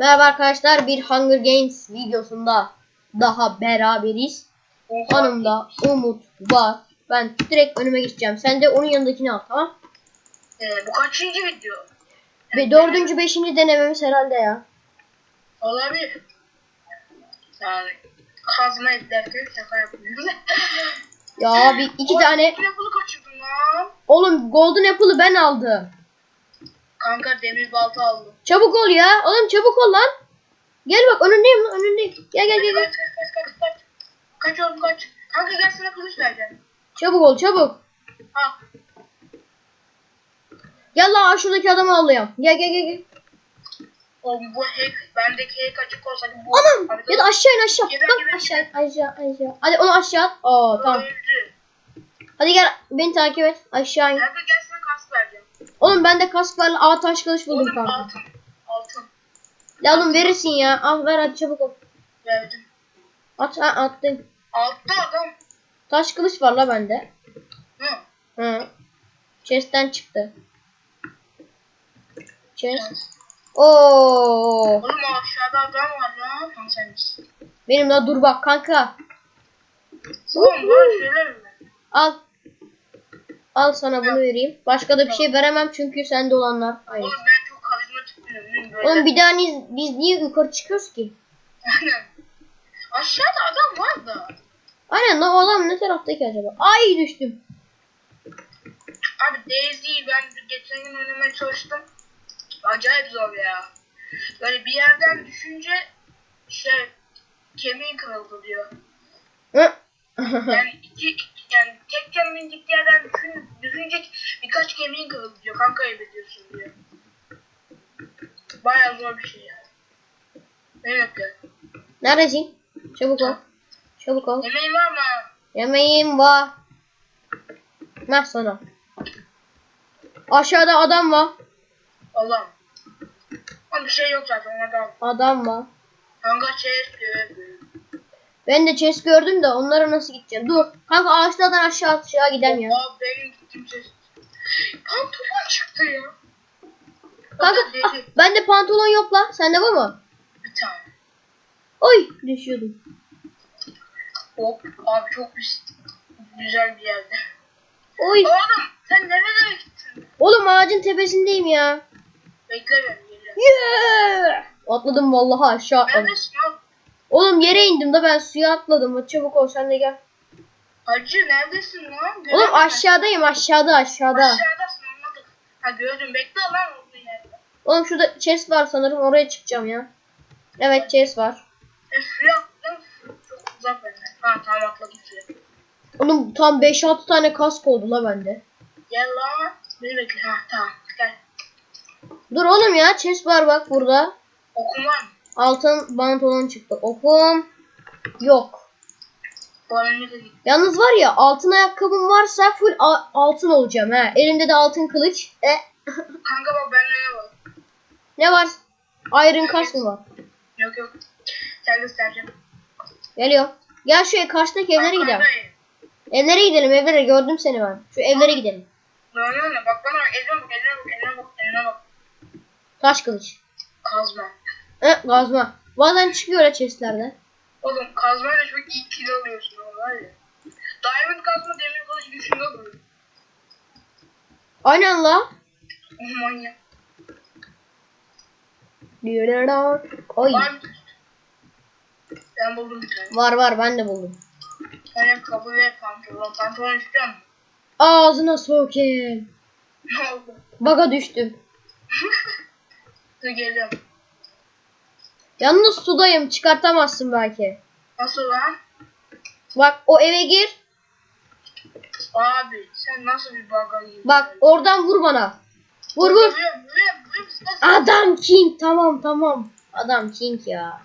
Merhaba arkadaşlar bir Hunger Games videosunda daha beraberiz. Hanımda Umut var. Ben direkt önüme geçeceğim. Sen de onun yanındakini al tamam. Ee, bu kaçıncı video? Ve dördüncü beşinci denememiz herhalde ya. Olabilir. Yani kazma ederken şaka yapıyoruz. Ya bir iki tane. Apple'ı kaçırdım lan. Oğlum Golden Apple'ı ben aldım. Kanka demir balta aldım. Çabuk ol ya. Oğlum çabuk ol lan. Gel bak önündeyim lan önündeyim. Gel gel gel. Kaç gel. kaç kaç kaç kaç. Kaç oğlum kaç. Kanka gel sana kılıç vereceğim. Çabuk ol çabuk. Al. Gel lan şuradaki adamı alayım. Gel gel gel. gel. Oğlum bu hack, bendeki hack açık olsa bu. Anam ya da aşağı in aşağı. Geber, Bak geber, aşağı aşağı aşağı. Hadi onu aşağı at. Oo tamam. Öldü. Hadi gel beni takip et. Aşağı in. Kanka gel. Oğlum ben de kask var. Aa taş kılıç buldum Oğlum kanka. altın. Altın. Ya oğlum verirsin ya. Al ver hadi çabuk ol. Verdim. At ha attın. Altta adam. Taş kılıç var la bende. Hı. Hı. Chest'ten çıktı. Chest. Oo. Oğlum aşağıda adam var lan. Tam sen misin? Benim la dur bak kanka. Oğlum böyle şeyler mi? Al. Al sana bunu vereyim. Başka da bir şey veremem çünkü sende olanlar aynı. Oğlum ben çok karizmatik biriyim. Böyle. Oğlum bir daha niye, biz niye yukarı çıkıyoruz ki? Aynen. Aşağıda adam var da. Aynen o adam ne taraftaki acaba? Ay düştüm. Abi Daisy'yi ben geçen gün oynamaya çalıştım. Acayip zor ya. Böyle bir yerden düşünce şey kemiğin kırıldı diyor. Hı? Yani iki yani tek kemiğin gittiği yerden düşün, düşünce birkaç kemiğin kırıldı diyor. Kan kaybediyorsun diyor. Bayağı zor bir şey yani. Ne yapıyor? Neredesin? Çabuk ol. Çabuk ol. Yemeğin var mı? Yemeğim var. Nah sana. Aşağıda adam var. Allah'ım. Ama bir şey yok zaten adam. Adam var. Kanka şey diyor. Ben de chest gördüm de onlara nasıl gideceğim? Dur. Kanka ağaçlardan aşağı aşağı gidemiyorum. Aa benim gittiğim ses. Pantolon çıktı ya. Kanka ah, dedi. bende pantolon yok la. Sende var mı? Bir tane. Oy düşüyordum. Hop abi çok güz- güzel bir yerde. Oy. Oğlum sen nereye gittin? Oğlum ağacın tepesindeyim ya. Bekle beni geliyorum. Yeah! Atladım vallahi aşağı atladım. Neredesin oğlum? Oğlum yere indim de ben suya atladım. Hadi çabuk ol sen de gel. Hacı neredesin lan? Oğlum Göremedim. aşağıdayım aşağıda aşağıda. Aşağıdasın anladık. Ha gördüm bekle lan. Oğlum şurada chest var sanırım oraya çıkacağım ya. Evet chest var. E suya attım. Çok uzak benden. Ha tamam atladım suya. Oğlum tam 5-6 tane kask oldu la bende. Gel lan. Beni bekle. Ha tamam gel. Dur oğlum ya chest var bak burada. Okum var mı? Altın pantolon çıktı. Okum yok. Yalnız var ya altın ayakkabım varsa full altın olacağım ha. Elimde de altın kılıç. E Kanka bak bende ne var? ne var? Iron kask mı var? Yok yok. Gel göstereceğim. Geliyor. Gel şu karşıdaki evlere gidelim. Arkandayım. Evlere gidelim evlere gördüm seni ben. Şu evlere gidelim. Ne ne ne bak bana bak eline bak eline bak eline bak eline bak. Taş kılıç. Kazma. E gazma. Bazen çıkıyor öyle chestlerde. Oğlum kazmayla çok iyi kilo alıyorsun ama var ya. Diamond kazma demir kılıç düşünüyor bu. Aynen la. Manyak. Oy. Var? Ben buldum bir tane. Var var ben de buldum. Ayakkabı ve pantolon. Pantolon istiyor musun? Ağzına sokayım. Ne oldu? Baga düştüm. Dur geliyorum. Yalnız sudayım çıkartamazsın belki. Nasıl lan? Bak o eve gir. Abi sen nasıl bir baga girdin? Bak oradan vur bana. Vur vur. Adam king tamam tamam. Adam king ya.